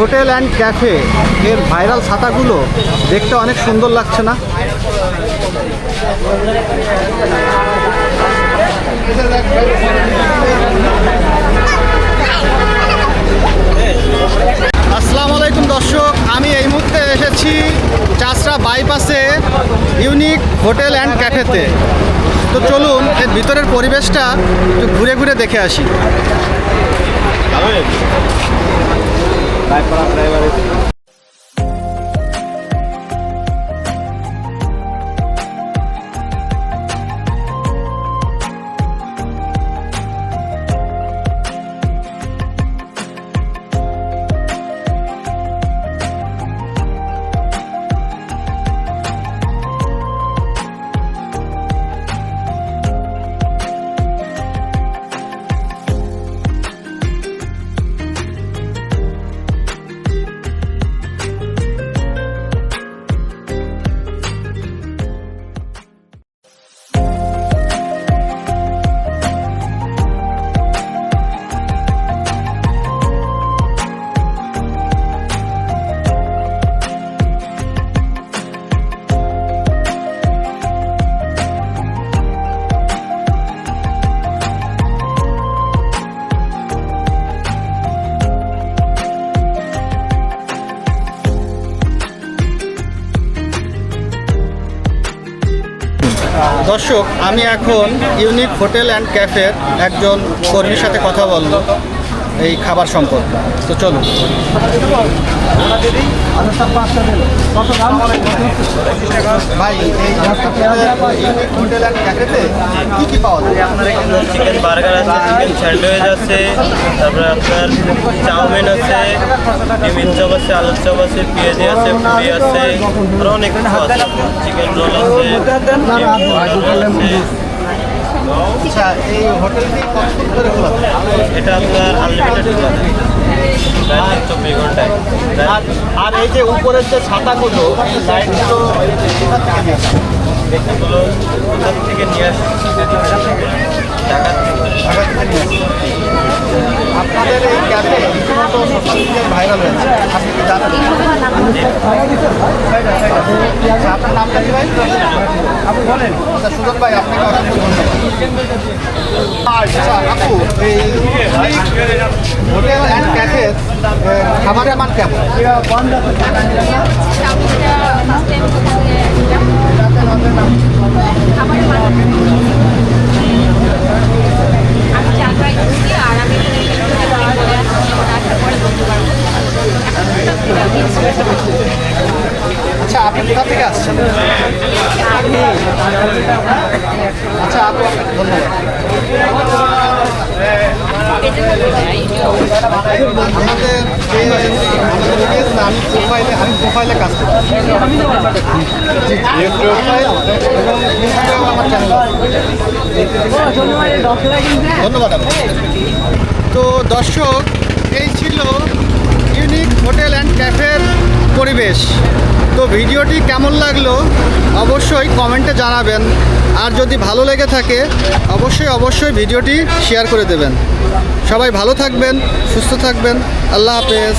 Hotel and cafe এর viral ছাতাগুলো দেখতে অনেক সুন্দর লাগছে না? আসসালামু আলাইকুম দর্শক, আমি এই মুহূর্তে এসেছি চাষরা বাইপাসে ইউনিক হোটেল অ্যান্ড ক্যাফেতে। তো চলুন, এর ভিতরের পরিবেশটা একটু ঘুরে ঘুরে দেখে আসি। দর্শক আমি এখন ইউনিক হোটেল অ্যান্ড ক্যাফের একজন কর্মীর সাথে কথা বলব। এই খাবার সম্পর্কে তো চলুন। ভাই, এই হোটেল পাওয়া যায়? চিকেন বার্গার আছে, চিকেন স্যান্ডউইচ আছে, তারপরে আপনার চাউমিন আছে, ডিমের চপ আছে, আলুর চপ আছে, পেঁয়াজি আছে পুরি আছে আরও অনেক আছে। চিকেন রোল আছে। আচ্ছা এই হোটেলটি কতক্ষণ ধরে খোলা এটা আপনার আনলিমিটেড খোলা থাকে। চব্বিশ ঘন্টায়। আর এই যে উপরের যে ছাতাগুলো লাইটগুলো এগুলো কোথা থেকে নিয়ে আসছে ঢাকা থেকে নিয়ে আসা। আপনাদের এই ক্যাফে সোশ্যাল মিডিয়ায় ভাইরাল হয়েছে। আপনি কি জানেন? আপনার নামটা কি ভাই? আপনি বলেন। আচ্ছা সুজন ভাই আপনাকে অসংখ্য ধন্যবাদ আচ্ছা আপু, এই হোটেল অ্যান্ড ক্যাফে খাবারের মান কেমন চাকরি করছি আর আমি বলে আসছি আসার পরে বলতে পারব আচ্ছা আপনি থেকে আসছেন? আচ্ছা আপু আমি আমার ধন্যবাদ তো দর্শক, এই ছিল ইউনিক হোটেল অ্যান্ড ক্যাফের পরিবেশ। তো ভিডিওটি কেমন লাগল অবশ্যই কমেন্টে জানাবেন। আর যদি ভালো লেগে থাকে, অবশ্যই অবশ্যই ভিডিওটি শেয়ার করে দেবেন। সবাই ভালো থাকবেন, সুস্থ থাকবেন। আল্লাহ হাফেজ।